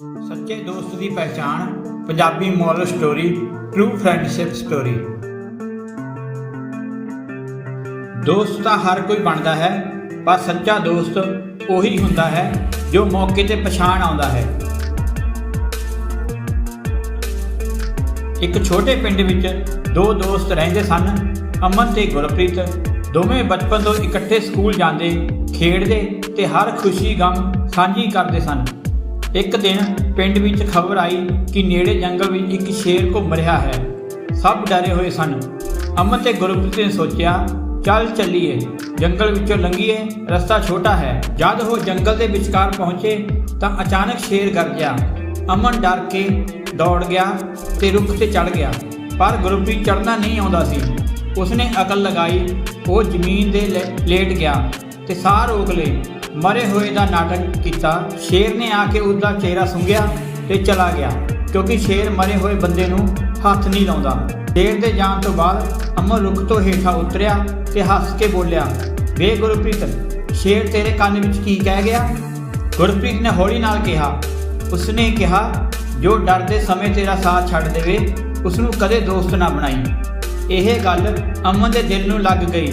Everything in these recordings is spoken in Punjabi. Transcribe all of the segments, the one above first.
ਸੱਚੇ ਦੋਸਤ ਦੀ ਪਹਿਚਾਣ, Punjabi moral story true friendship story ਦੋਸਤ ਤਾਂ ਹਰ ਕੋਈ ਬਣਦਾ ਹੈ, ਪਰ ਸੱਚਾ ਦੋਸਤ ਉਹੀ ਹੁੰਦਾ ਹੈ ਜੋ ਮੌਕੇ ਤੇ ਪਛਾਣ ਆਉਂਦਾ ਹੈ। ਇੱਕ ਛੋਟੇ ਪਿੰਡ ਵਿੱਚ ਦੋ ਦੋਸਤ ਰਹਿੰਦੇ ਸਨ, ਅਮਨ ਤੇ ਗੁਰਪ੍ਰੀਤ। ਦੋਵੇਂ ਬਚਪਨ ਤੋਂ ਇਕੱਠੇ ਸਕੂਲ ਜਾਂਦੇ, ਖੇਡਦੇ ਤੇ ਹਰ ਖੁਸ਼ੀ, ਗਮ ਸਾਂਝੀ ਕਰਦੇ ਸਨ। ਇੱਕ ਦਿਨ ਪਿੰਡ ਵਿੱਚ ਖਬਰ ਆਈ ਕਿ ਨੇੜੇ ਜੰਗਲ ਵਿੱਚ ਇੱਕ ਸ਼ੇਰ ਘੁੰਮ ਰਿਹਾ ਹੈ। ਸਭ ਡਰੇ ਹੋਏ ਸਨ। ਅਮਨ ਤੇ ਗੁਰਪ੍ਰੀਤ ਨੇ ਸੋਚਿਆ, ਚੱਲ ਚੱਲੀਏ। ਜੰਗਲ ਵਿੱਚੋਂ ਲੰਘੀਏ, ਰਸਤਾ ਛੋਟਾ ਹੈ। ਜਦ ਉਹ ਜੰਗਲ ਦੇ ਵਿਚਕਾਰ ਪਹੁੰਚੇ ਤਾਂ ਅਚਾਨਕ ਸ਼ੇਰ ਗਰਜਿਆ ਅਮਨ ਡਰ ਕੇ ਦੌੜ ਗਿਆ ਤੇ ਰੁੱਖ ਤੇ ਚੜ ਗਿਆ। ਪਰ ਗੁਰਪ੍ਰੀਤ ਚੜਨਾ ਨਹੀਂ ਆਉਂਦਾ ਸੀ। ਉਸਨੇ ਅਕਲ ਲਗਾਈ, ਉਹ ਜ਼ਮੀਨ ਦੇ ਲੈ- ਲੇਟ ਗਿਆ ਤੇ ਸਾਹ ਰੋਕ ਲਏ ਮਰੇ ਹੋਏ ਦਾ ਨਾਟਕ ਕੀਤਾ। ਸ਼ੇਰ ਨੇ ਆ ਕੇ ਉਹਦਾ ਚਿਹਰਾ ਸੁੰਘਿਆ ਤੇ ਚਲਾ ਗਿਆ, ਕਿਉਂਕਿ ਸ਼ੇਰ ਮਰੇ ਹੋਏ ਬੰਦੇ ਨੂੰ ਹੱਥ ਨਹੀਂ ਲਾਉਂਦਾ। ਸ਼ੇਰ ਦੇ ਜਾਣ ਤੋਂ ਬਾਅਦ ਅਮਰ ਰੁੱਖ ਤੋਂ ਹੇਠਾਂ ਉਤਰਿਆ ਤੇ ਹੱਸ ਕੇ ਬੋਲਿਆ, ਵੇ ਗੁਰਪ੍ਰੀਤ, ਸ਼ੇਰ ਤੇਰੇ ਕੰਨ ਵਿੱਚ ਕੀ ਕਹਿ ਗਿਆ? ਗੁਰਪ੍ਰੀਤ ਨੇ ਹੌਲੀ ਨਾਲ ਕਿਹਾ, ਉਸਨੇ ਕਿਹਾ, ਜੋ ਡਰਦੇ ਸਮੇਂ ਤੇਰਾ ਸਾਥ ਛੱਡ ਦੇਵੇ ਉਸ ਨੂੰ ਕਦੇ ਦੋਸਤ ਨਾ ਬਣਾਈ। ਇਹ ਗੱਲ ਅਮਨ ਦੇ ਦਿਲ ਨੂੰ ਲੱਗ ਗਈ।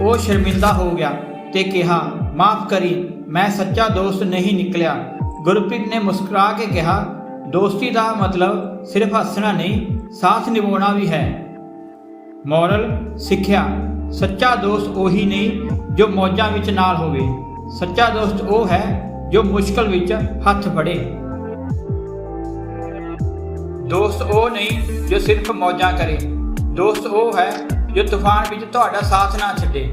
ਉਹ ਸ਼ਰਮਿੰਦਾ ਹੋ ਗਿਆ ਤੇ ਕਿਹਾ ਮਾਫ ਕਰੀ, ਮੈਂ ਸੱਚਾ ਦੋਸਤ ਨਹੀਂ ਨਿਕਲਿਆ। ਗੁਰਪ੍ਰੀਤ ਨੇ ਮੁਸਕਰਾ ਕੇ ਕਿਹਾ, ਦੋਸਤੀ ਦਾ ਮਤਲਬ ਸਿਰਫ ਹੱਸਣਾ ਨਹੀਂ, ਸਾਥ ਨਿਭਾਉਣਾ ਵੀ ਹੈ। ਮੋਰਲ, ਸਿੱਖਿਆ। ਸੱਚਾ ਦੋਸਤ ਉਹੀ ਨਹੀਂ ਜੋ ਮੌਜਾਂ ਵਿੱਚ ਨਾਲ ਹੋਵੇ। ਸੱਚਾ ਦੋਸਤ ਉਹ ਹੈ ਜੋ ਮੁਸ਼ਕਲ ਵਿੱਚ ਹੱਥ ਫੜੇ। ਦੋਸਤ ਉਹ ਨਹੀਂ ਜੋ ਸਿਰਫ ਮੌਜਾਂ ਕਰੇ। ਦੋਸਤ ਉਹ ਹੈ ਜੋ ਤੂਫਾਨ ਵਿੱਚ ਤੁਹਾਡਾ ਸਾਥ ਨਾ ਛੱਡੇ।